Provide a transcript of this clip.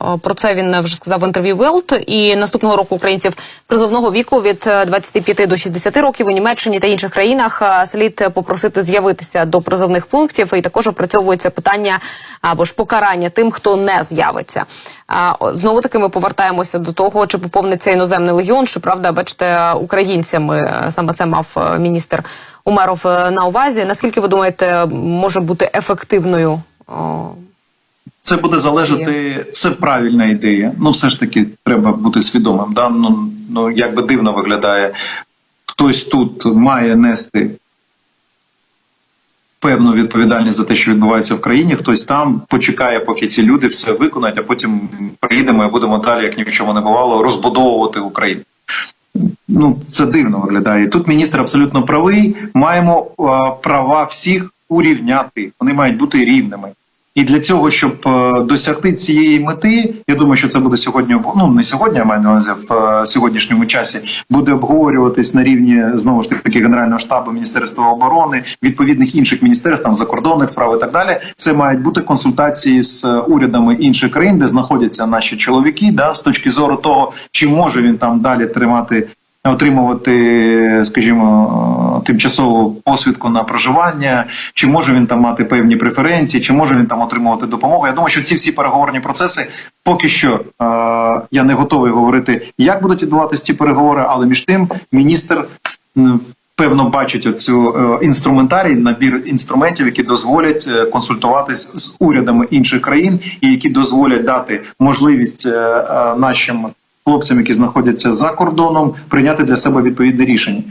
Е, Про це він вже сказав в інтерв'ю Welt. І наступного року українців призовного віку від е, 25 до 60 років у Німеччині та інших країнах е, слід попросити з'явитися до призовних пунктів. І також опрацьовується питання або ж покарання тим, хто не з'явиться. Знову таки ми повертаємося до того, чи поповниться іноземний легіон. Щоправда, бачите, українцями е, саме це мав е, міністр Умеров е, на увазі. Наскільки ви думаєте, може бути ефективною? Це буде залежати, це правильна ідея. Ну, все ж таки, треба бути свідомим. Да? Ну, ну як би дивно виглядає, хтось тут має нести певну відповідальність за те, що відбувається в країні. Хтось там почекає, поки ці люди все виконають, а потім приїдемо і будемо далі, як ні в чому не бувало, розбудовувати Україну. Ну, це дивно виглядає. Тут міністр абсолютно правий. Маємо е, права всіх урівняти. Вони мають бути рівними. І для цього, щоб е, досягти цієї мети, я думаю, що це буде сьогодні ну не сьогодні, а маю на увазі в е, сьогоднішньому часі буде обговорюватись на рівні знову ж таки Генерального штабу Міністерства оборони, відповідних інших міністерств, там закордонних справ і так далі. Це мають бути консультації з е, урядами інших країн, де знаходяться наші чоловіки, да, з точки зору того, чи може він там далі тримати отримувати, скажімо, тимчасову посвідку на проживання, чи може він там мати певні преференції, чи може він там отримувати допомогу. Я думаю, що ці всі переговорні процеси поки що е, я не готовий говорити, як будуть відбуватися ці переговори, але між тим міністр. Певно, бачить оцю е, інструментарій, набір інструментів, які дозволять е, консультуватись з урядами інших країн, і які дозволять дати можливість е, нашим хлопцям, які знаходяться за кордоном, прийняти для себе відповідне рішення.